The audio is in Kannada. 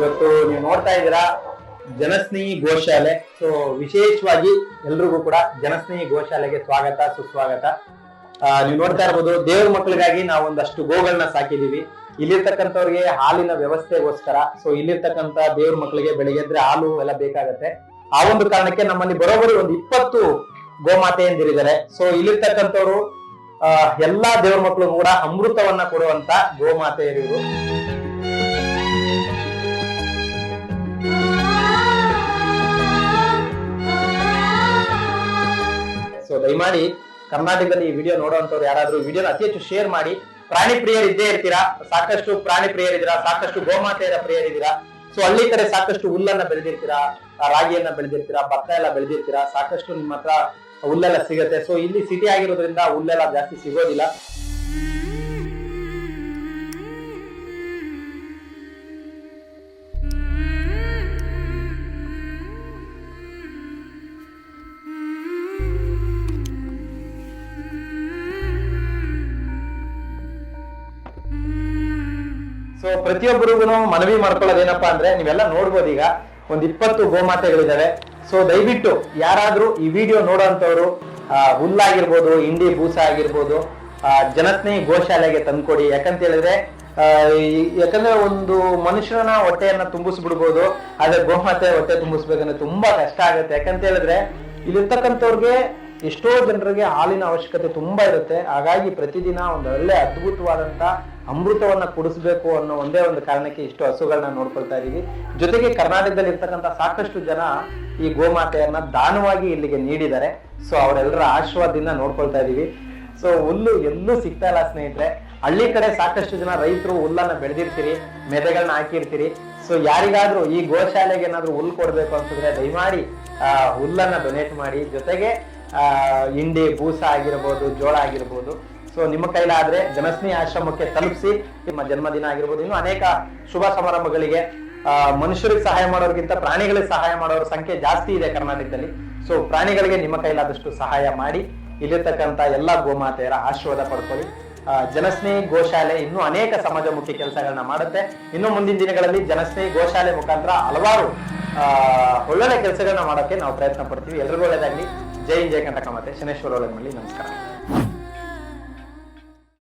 ಇವತ್ತು ನೀವು ನೋಡ್ತಾ ಇದ್ದೀರಾ ಜನಸ್ನೇಹಿ ಗೋಶಾಲೆ. ಸೊ ವಿಶೇಷವಾಗಿ ಎಲ್ರಿಗೂ ಕೂಡ ಜನಸ್ನೇಹಿ ಗೋಶಾಲೆಗೆ ಸ್ವಾಗತ, ಸುಸ್ವಾಗತ. ನೀವು ನೋಡ್ತಾ ಇರ್ಬೋದು, ದೇವ್ರ ಮಕ್ಕಳಿಗಾಗಿ ನಾವು ಒಂದಷ್ಟು ಗೋಗಳನ್ನ ಸಾಕಿದೀವಿ. ಇಲ್ಲಿರ್ತಕ್ಕಂಥವ್ರಿಗೆ ಹಾಲಿನ ವ್ಯವಸ್ಥೆಗೋಸ್ಕರ ಸೊ ಇಲ್ಲಿರ್ತಕ್ಕಂಥ ದೇವ್ರ ಮಕ್ಕಳಿಗೆ ಬೆಳಿಗ್ಗೆ ಎದ್ರೆ ಹಾಲು ಎಲ್ಲ ಬೇಕಾಗತ್ತೆ. ಆ ಒಂದು ಕಾರಣಕ್ಕೆ ನಮ್ಮಲ್ಲಿ ಬರೋಬ್ಬರಿ ಒಂದು ಇಪ್ಪತ್ತು ಗೋಮಾತೆಯಂದಿರಿದ್ದಾರೆ. ಸೊ ಇಲ್ಲಿರ್ತಕ್ಕಂಥವ್ರು ಎಲ್ಲಾ ದೇವ್ರ ಮಕ್ಕಳು ಕೂಡ ಅಮೃತವನ್ನ ಕೊಡುವಂತ ಗೋಮಾತೆಯರಿವರು. ಸೊ ದಯಮಾಡಿ ಕರ್ನಾಟಕದಲ್ಲಿ ಈ ವಿಡಿಯೋ ನೋಡುವಂತವ್ರು ಯಾರಾದ್ರೂ ವಿಡಿಯೋನ ಅತಿ ಹೆಚ್ಚು ಶೇರ್ ಮಾಡಿ. ಪ್ರಾಣಿ ಪ್ರಿಯರು ಇದ್ದೇ ಇರ್ತೀರಾ? ಸಾಕಷ್ಟು ಪ್ರಾಣಿ ಪ್ರಿಯರಿದ್ದೀರಾ ಸಾಕಷ್ಟು ಗೋಮಾತೆಯರ ಪ್ರಿಯರಿದ್ದೀರಾ ಸೊ ಹಳ್ಳಿ ಕಡೆ ಸಾಕಷ್ಟು ಹುಲ್ಲನ್ನ ಬೆಳೆದಿರ್ತೀರಾ? ರಾಗಿಯನ್ನ ಬೆಳೆದಿರ್ತೀರಾ? ಭತ್ತ ಎಲ್ಲ ಬೆಳೆದಿರ್ತೀರಾ? ಸಾಕಷ್ಟು ನಿಮ್ಮ ಹತ್ರ ಹುಲ್ಲೆಲ್ಲ ಸಿಗುತ್ತೆ. ಸೊ ಇಲ್ಲಿ ಸಿಟಿ ಆಗಿರೋದ್ರಿಂದ ಹುಲ್ಲೆಲ್ಲ ಜಾಸ್ತಿ ಸಿಗೋದಿಲ್ಲ. ಪ್ರತಿಯೊಬ್ಬರಿಗೂ ಮನವಿ ಮಾಡ್ಕೊಳ್ಳೋದೇನಪ್ಪಾ ಅಂದ್ರೆ ನೀವೆಲ್ಲ ನೋಡ್ಬೋದು ಈಗ ಒಂದ್ ಇಪ್ಪತ್ತು ಗೋಮಾತೆಗಳಿದ್ದಾವೆ ಸೊ ದಯವಿಟ್ಟು ಯಾರಾದ್ರೂ ಈ ವಿಡಿಯೋ ನೋಡೋಂಥವ್ರು ಹುಲ್ಲಾಗಿರ್ಬೋದು ಹಿಂಡಿ ಬೂಸ ಆಗಿರ್ಬೋದು ಆ, ಜನಸ್ನೇಹಿ ಗೋಶಾಲೆಗೆ ತಂದ್ಕೊಡಿ. ಯಾಕಂತ ಹೇಳಿದ್ರೆ ಯಾಕಂದ್ರೆ ಒಂದು ಮನುಷ್ಯನ ಹೊಟ್ಟೆಯನ್ನ ತುಂಬಿಸ್ಬಿಡ್ಬೋದು ಆದ್ರೆ ಗೋಮಾತೆ ಹೊಟ್ಟೆ ತುಂಬಿಸ್ಬೇಕಂದ್ರೆ ತುಂಬಾ ಕಷ್ಟ ಆಗುತ್ತೆ. ಯಾಕಂತ ಹೇಳಿದ್ರೆ ಇಲ್ಲಿರ್ತಕ್ಕಂಥವ್ರಿಗೆ ಎಷ್ಟೋ ಜನರಿಗೆ ಹಾಲಿನ ಅವಶ್ಯಕತೆ ತುಂಬಾ ಇರುತ್ತೆ. ಹಾಗಾಗಿ ಪ್ರತಿದಿನ ಒಂದು ಒಳ್ಳೆ ಅದ್ಭುತವಾದಂತ ಅಮೃತವನ್ನ ಕುಡಿಸ್ಬೇಕು ಅನ್ನೋ ಒಂದೇ ಒಂದು ಕಾರಣಕ್ಕೆ ಇಷ್ಟು ಹಸುಗಳನ್ನ ನೋಡ್ಕೊಳ್ತಾ ಇದ್ದೀವಿ. ಜೊತೆಗೆ ಕರ್ನಾಟಕದಲ್ಲಿ ಇರ್ತಕ್ಕಂಥ ಸಾಕಷ್ಟು ಜನ ಈ ಗೋಮಾತೆಯನ್ನ ದಾನವಾಗಿ ಇಲ್ಲಿಗೆ ನೀಡಿದ್ದಾರೆ. ಸೊ ಅವರೆಲ್ಲರ ಆಶೀರ್ವಾದದಿಂದ ನೋಡ್ಕೊಳ್ತಾ ಇದ್ದೀವಿ. ಸೊ ಹುಲ್ಲು ಎಲ್ಲೂ ಸಿಗ್ತಾ ಇಲ್ಲ ಸ್ನೇಹಿತರೆ. ಹಳ್ಳಿ ಕಡೆ ಸಾಕಷ್ಟು ಜನ ರೈತರು ಹುಲ್ಲನ್ನ ಬೆಳೆದಿರ್ತೀರಿ ಮೆದೆಗಳನ್ನ ಹಾಕಿರ್ತೀರಿ. ಸೊ ಯಾರಿಗಾದ್ರೂ ಈ ಗೋಶಾಲೆಗೆ ಏನಾದ್ರೂ ಹುಲ್ಲು ಕೊಡ್ಬೇಕು ಅಂತಂದ್ರೆ ದಯಮಾಡಿ ಆ, ಹುಲ್ಲನ್ನ ಡೊನೇಟ್ ಮಾಡಿ. ಜೊತೆಗೆ ಹಿಂಡಿ ಬೂಸ ಆಗಿರ್ಬೋದು ಜೋಳ ಆಗಿರ್ಬೋದು ಸೊ ನಿಮ್ಮ ಕೈಲಾದ್ರೆ ಜನಸ್ನೇಹಿ ಆಶ್ರಮಕ್ಕೆ ತಲುಪಿಸಿ, ನಿಮ್ಮ ಜನ್ಮದಿನ ಆಗಿರ್ಬೋದು, ಇನ್ನು ಅನೇಕ ಶುಭ ಸಮಾರಂಭಗಳಿಗೆ ಮನುಷ್ಯರಿಗೆ ಸಹಾಯ ಮಾಡೋರಿಗಿಂತ ಪ್ರಾಣಿಗಳಿಗೆ ಸಹಾಯ ಮಾಡೋರ ಸಂಖ್ಯೆ ಜಾಸ್ತಿ ಇದೆ ಕರ್ನಾಟಕದಲ್ಲಿ. ಸೊ ಪ್ರಾಣಿಗಳಿಗೆ ನಿಮ್ಮ ಕೈಲಾದಷ್ಟು ಸಹಾಯ ಮಾಡಿ, ಇಲ್ಲಿರ್ತಕ್ಕಂಥ ಎಲ್ಲಾ ಗೋಮಾತೆಯರ ಆಶೀರ್ವಾದ ಪಡ್ಕೊಳ್ಳಿ. ಜನಸ್ನೇಹಿ ಗೋಶಾಲೆ ಇನ್ನೂ ಅನೇಕ ಸಮಾಜಮುಖಿ ಕೆಲಸಗಳನ್ನ ಮಾಡುತ್ತೆ. ಇನ್ನು ಮುಂದಿನ ದಿನಗಳಲ್ಲಿ ಜನಸ್ನೇಹಿ ಗೋಶಾಲೆ ಮುಖಾಂತರ ಹಲವಾರು ಒಳ್ಳೊಳ್ಳೆ ಕೆಲಸಗಳನ್ನ ಮಾಡೋಕ್ಕೆ ನಾವು ಪ್ರಯತ್ನ ಪಡ್ತೀವಿ. ಎಲ್ರಿಗೂ ಒಳ್ಳೇದಾಗ್ಲಿ. ಜೈ ಜಯ ಕಂಟಕ ಮತ್ತೆ ಶನೇಶ್ವರ ನಮಸ್ಕಾರ.